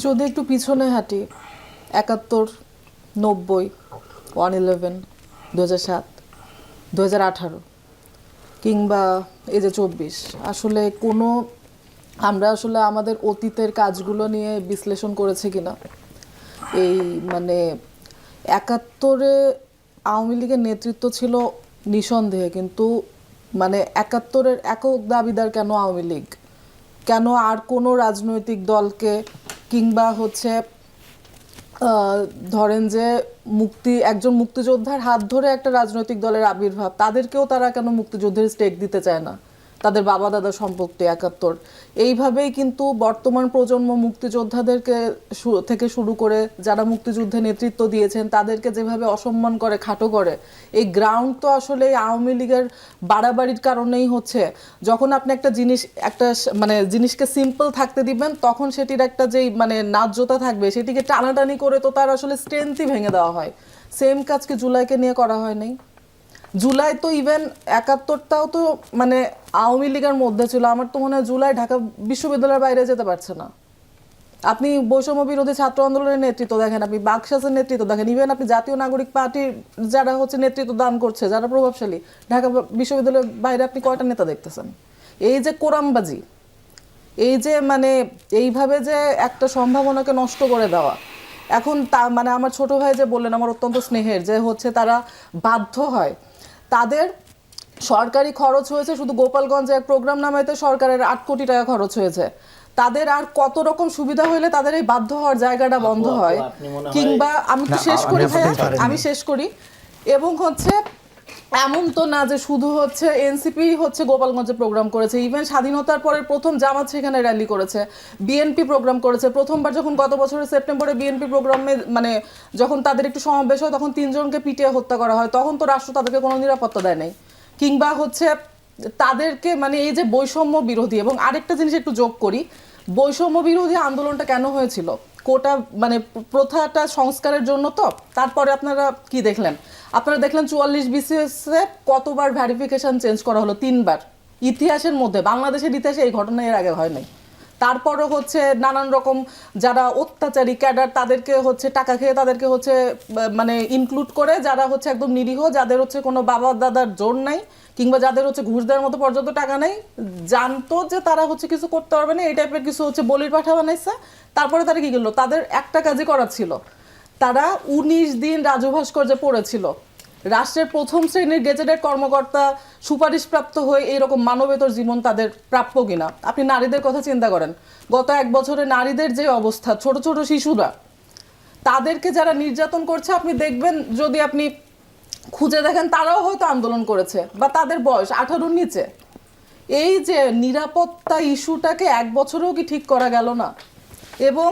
যদি একটু পিছনে হাঁটি, একাত্তর, নব্বই ওয়ান ইলেভেন দু হাজার সাত দু হাজার আঠারো, কিংবা এই যে চব্বিশ। আসলে কোনো, আমরা আসলে আমাদের অতীতের কাজগুলো নিয়ে বিশ্লেষণ করেছি কিনা। এই মানে একাত্তরে আওয়ামী লীগের নেতৃত্ব ছিল নিঃসন্দেহে, কিন্তু মানে একাত্তরের একক দাবিদার কেন আওয়ামী লীগ? কেন আর কোনো রাজনৈতিক দলকে কিংবা হচ্ছে ধরেন যে মুক্তি, একজন মুক্তিযোদ্ধার হাত ধরে একটা রাজনৈতিক দলের আবির্ভাব, তাদেরকেও তারা কেন মুক্তিযুদ্ধের স্টেক দিতে চায় না? তাদের বাবা দাদা সম্পত্তি একাত্তর। এইভাবেই কিন্তু বর্তমান প্রজন্ম মুক্তিযোদ্ধাদেরকে থেকে শুরু করে যারা মুক্তিযুদ্ধে নেতৃত্ব দিয়েছেন, তাদেরকে যেভাবে অসম্মান করে, খাটো করে, এই গ্রাউন্ড তো আসলে আওয়ামী লীগের বাড়াবাড়ির কারণেই হচ্ছে। যখন আপনি একটা জিনিস, একটা মানে জিনিসকে সিম্পল থাকতে দিবেন, তখন সেটির একটা যেই মানে ন্যায্যতা থাকবে, সেটিকে টানাটানি করে তো তার আসলে স্ট্রেংথই ভেঙে দেওয়া হয়। সেম কাজকে জুলাইকে নিয়ে করা হয় নাই। জুলাই তো ইভেন একাত্তরটাও তো মানে আওয়ামী লীগের মধ্যে ছিল। আমার তো মনে হয় জুলাই ঢাকা বিশ্ববিদ্যালয়ের বাইরে যেতে পারছে না। আপনি বৈষম্য বিরোধী ছাত্র আন্দোলনের নেতৃত্ব দেখেন, আপনি বাকশাসের নেতৃত্ব দেখেন ইভেন আপনি জাতীয় নাগরিক পার্টির যারা হচ্ছে নেতৃত্ব দান করছে, যারা প্রভাবশালী, ঢাকা বিশ্ববিদ্যালয়ের বাইরে আপনি কয়টা নেতা দেখতেছেন? এই যে কোরামবাজি, এই যে মানে এইভাবে যে একটা সম্ভাবনাকে নষ্ট করে দেওয়া, এখন তা মানে আমার ছোট ভাই যে বললেন, আমার অত্যন্ত স্নেহের, যে হচ্ছে তারা বাধ্য হয় তাদের সরকারি খরচ হয়েছে শুধু গোপালগঞ্জে এক প্রোগ্রাম নামাইতে সরকারের আট কোটি টাকা খরচ হয়েছে। তাদের আর কত রকম সুবিধা হইলে তাদের এই বাধ্য হওয়ার জায়গাটা বন্ধ হয়? কিংবা আমি তো শেষ করি ভাইয়া আমি শেষ করি। এবং হচ্ছে এমন তো না যে শুধু হচ্ছে এনসিপি হচ্ছে গোপালগঞ্জে প্রোগ্রাম করেছে ইভেন স্বাধীনতার পরে প্রথম জামাত সেখানে র্যালি করেছে বিএনপি প্রোগ্রাম করেছে। প্রথমবার যখন গত বছরের সেপ্টেম্বরে বিএনপি প্রোগ্রামে মানে যখন তাদের একটু সমাবেশ হয়, তখন তিনজনকে পিটিয়ে হত্যা করা হয়। তখন তো রাষ্ট্র তাদেরকে কোনো নিরাপত্তা দেয় নাই। কিংবা হচ্ছে তাদেরকে মানে এই যে বৈষম্য বিরোধী, এবং আরেকটা জিনিস একটু যোগ করি, বৈষম্য বিরোধী আন্দোলনটা কেন হয়েছিল? কোটা মানে প্রথাটা সংস্কারের জন্য তো। তারপরে আপনারা কি দেখলেন? আপনারা দেখলেন চুয়াল্লিশ বিসিএসে কতবার ভ্যারিফিকেশন চেঞ্জ করা হলো? তিনবার। ইতিহাসের মধ্যে, বাংলাদেশের ইতিহাসে এই ঘটনা এর আগে হয় নাই। তারপরও হচ্ছে নানান রকম যারা অত্যাচারী ক্যাডার, তাদেরকে হচ্ছে টাকা খেয়ে তাদেরকে হচ্ছে মানে ইনক্লুড করে যারা হচ্ছে একদম নিরীহ, যাদের হচ্ছে কোনো বাবা দাদার জোর নাই, কিংবা যাদের হচ্ছে ঘুষ দেওয়ার মতো পর্যন্ত টাকা নেই, জানতো যে তারা হচ্ছে কিছু করতে পারবে না, এই টাইপের কিছু হচ্ছে বলির পাঠা বানাইছে। তারপরে তারা কি করল? তাদের একটা কাজই করার ছিল। তারা উনিশ দিন রাজু ভাস্কর্যে পড়েছিল। রাষ্ট্রের প্রথম শ্রেণির গেজেটের কর্মকর্তা সুপারিশপ্রাপ্ত হয়ে এইরকম মানবেতর জীবন তাদের প্রাপ্য কিনা? আপনি নারীদের কথা চিন্তা করেন। গত এক বছরে নারীদের যে অবস্থা, ছোট ছোট শিশুরা, তাদেরকে যারা নির্যাতন করছে, আপনি দেখবেন যদি আপনি খুঁজে দেখেন, তারাও হয়তো আন্দোলন করেছে, বা তাদের বয়স আঠারোর নিচে। এই যে নিরাপত্তা ইস্যুটাকে এক বছরেও কি ঠিক করা গেল না? এবং